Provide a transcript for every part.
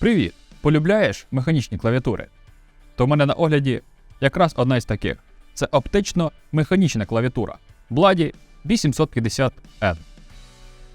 Привіт! Полюбляєш механічні клавіатури? То в мене на огляді якраз одна із таких. Це оптично-механічна клавіатура Blady B750N.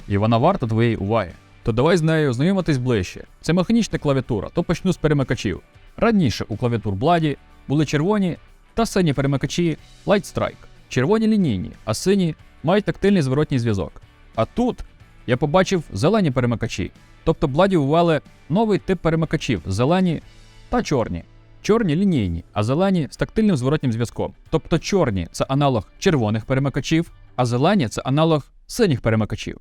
І вона варта твоєї уваги. То давай з нею знайомитись ближче. Це механічна клавіатура, то почну з перемикачів. Раніше у клавіатур Blady були червоні та сині перемикачі Light Strike. Червоні лінійні, а сині мають тактильний зворотній зв'язок. А тут я побачив зелені перемикачі. Тобто Бладі ввели новий тип перемикачів зелені та чорні. Чорні лінійні, а зелені з тактильним зворотнім зв'язком. Тобто чорні це аналог червоних перемикачів, а зелені це аналог синіх перемикачів.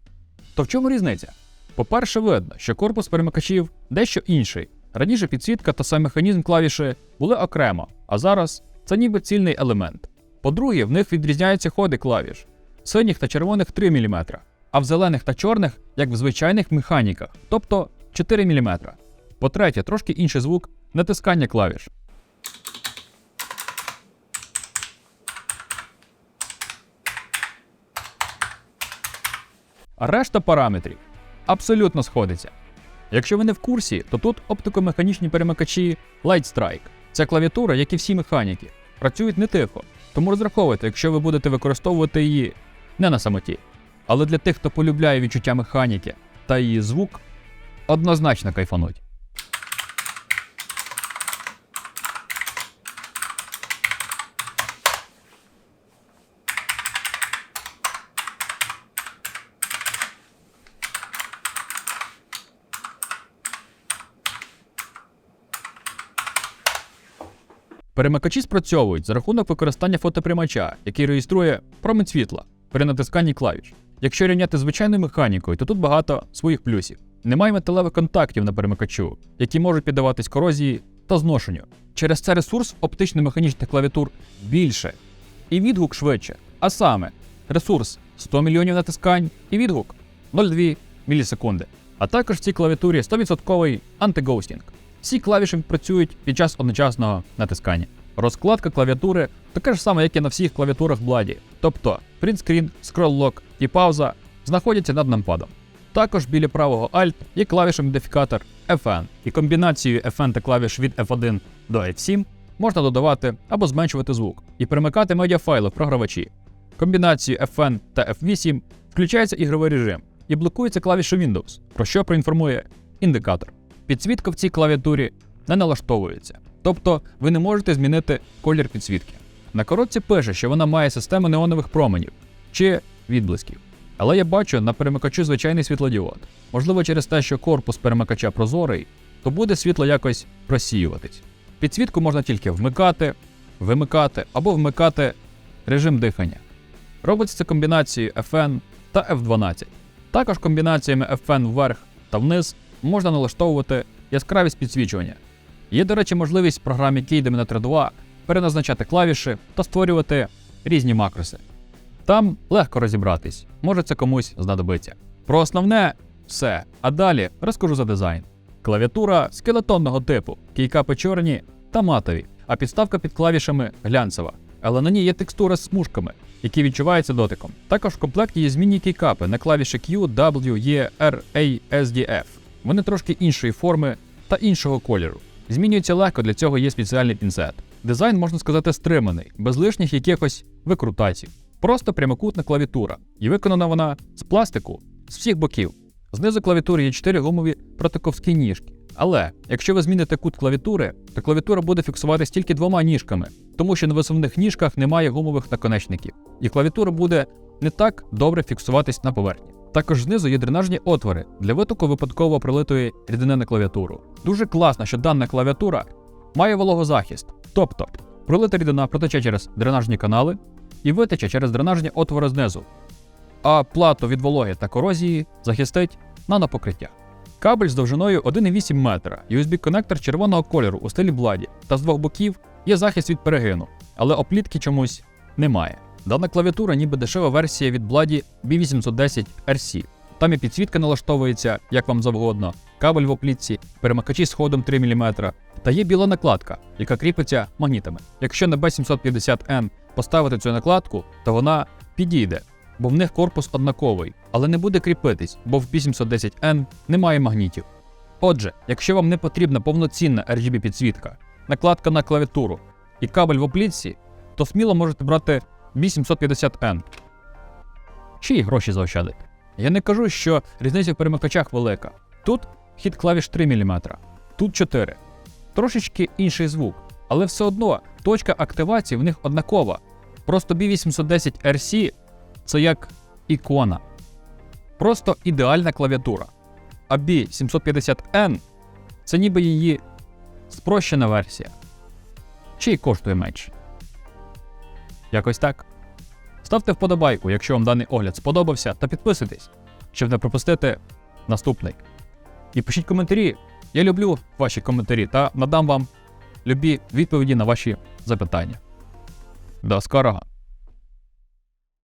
То в чому різниця? По-перше, видно, що корпус перемикачів дещо інший. Раніше підсвітка та сам механізм клавіші були окремо, а зараз це ніби цільний елемент. По-друге, в них відрізняються ходи клавіш. Синіх та червоних 3 мм, а в зелених та чорних, як в звичайних механіках, тобто 4 мм. По-третє, трошки інший звук натискання клавіш. А решта параметрів абсолютно сходиться. Якщо ви не в курсі, то тут оптикомеханічні перемикачі Light Strike. Це клавіатура, як і всі механіки, працюють не тихо, тому розраховуйте, якщо ви будете використовувати її не на самоті. Але для тих, хто полюбляє відчуття механіки та її звук, однозначно кайфануть. Перемикачі спрацьовують за рахунок використання фотоприймача, який реєструє промінь світла при натисканні клавіш. Якщо рівняти звичайною механікою, то тут багато своїх плюсів. Немає металевих контактів на перемикачу, які можуть піддаватись корозії та зношенню. Через це ресурс оптично-механічних клавіатур більше і відгук швидше. А саме, ресурс 100 мільйонів натискань і відгук 0,2 мілісекунди. А також в цій клавіатурі 100% антигоустінг. Всі клавіші працюють під час одночасного натискання. Розкладка клавіатури така ж сама, як і на всіх клавіатурах Бладі. Тобто принтскрін, скролл-лок і пауза знаходяться над нампадом. Також біля правого Alt є клавіша-модифікатор FN, і комбінацією FN та клавіш від F1 до F7 можна додавати або зменшувати звук і перемикати медіафайли в програвачі. Комбінацією FN та F8 включається ігровий режим і блокується клавіша Windows, про що проінформує індикатор. Підсвітка в цій клавіатурі не налаштовується, тобто ви не можете змінити колір підсвітки. На коробці пише, що вона має систему неонових променів чи відблисків. Але я бачу на перемикачу звичайний світлодіод. Можливо, через те, що корпус перемикача прозорий, то буде світло якось просіюватись. Підсвітку можна тільки вмикати, вимикати або вмикати режим дихання. Робиться це комбінацією FN та F12. Також комбінаціями FN вверх та вниз можна налаштовувати яскравість підсвічування. Є, до речі, можливість в програмі Keydominator 2 переназначати клавіші та створювати різні макроси. Там легко розібратись, може це комусь знадобиться. Про основне все, а далі розкажу за дизайн. Клавіатура скелетонного типу, кейкапи чорні та матові, а підставка під клавішами глянцева. Але на ній є текстура з смужками, які відчуваються дотиком. Також в комплекті є змінні кейкапи на клавіші Q, W, E, R, A, S, D, F. Вони трошки іншої форми та іншого кольору. Змінюються легко, для цього є спеціальний пінцет. Дизайн, можна сказати, стриманий, без лишніх якихось викрутацій. Просто прямокутна клавіатура, і виконана вона з пластику з всіх боків. Знизу клавіатури є 4 гумові протиковські ніжки. Але якщо ви зміните кут клавіатури, то клавіатура буде фіксуватись тільки двома ніжками, тому що на висувних ніжках немає гумових наконечників, і клавіатура буде не так добре фіксуватись на поверхні. Також знизу є дренажні отвори для витоку випадково пролитої рідини на клавіатуру. Дуже класно, що дана клавіатура має вологозахист, тобто пролита рідина протече через дренажні канали і витече через дренажні отвори знизу, а плату від вологи та корозії захистить нанопокриття. Кабель з довжиною 1,8 метра, USB-конектор червоного кольору у стилі Бладі, та з двох боків є захист від перегину, але оплітки чомусь немає. Дана клавіатура ніби дешева версія від Бладі B810 RC. Там і підсвітка налаштовується, як вам завгодно, кабель в оплітці, перемикачі з ходом 3 мм, та є біла накладка, яка кріпиться магнітами. Якщо на B750N поставити цю накладку, то вона підійде, бо в них корпус однаковий, але не буде кріпитись, бо в B710N немає магнітів. Отже, якщо вам не потрібна повноцінна RGB підсвітка, накладка на клавіатуру і кабель в оплітці, то сміло можете брати B750N. Чи й гроші заощадити. Я не кажу, що різниця в перемикачах велика. Тут хід клавіш 3 мм, тут 4. Трошечки інший звук, але все одно точка активації в них однакова. Просто B810 RC це як ікона. Просто ідеальна клавіатура. А B750N це ніби її спрощена версія. Чи й коштує менше. Якось так. Ставте вподобайку, якщо вам даний огляд сподобався, та підписуйтесь, щоб не пропустити наступний. І пишіть коментарі. Я люблю ваші коментарі та надам вам любі відповіді на ваші запитання. До скорого!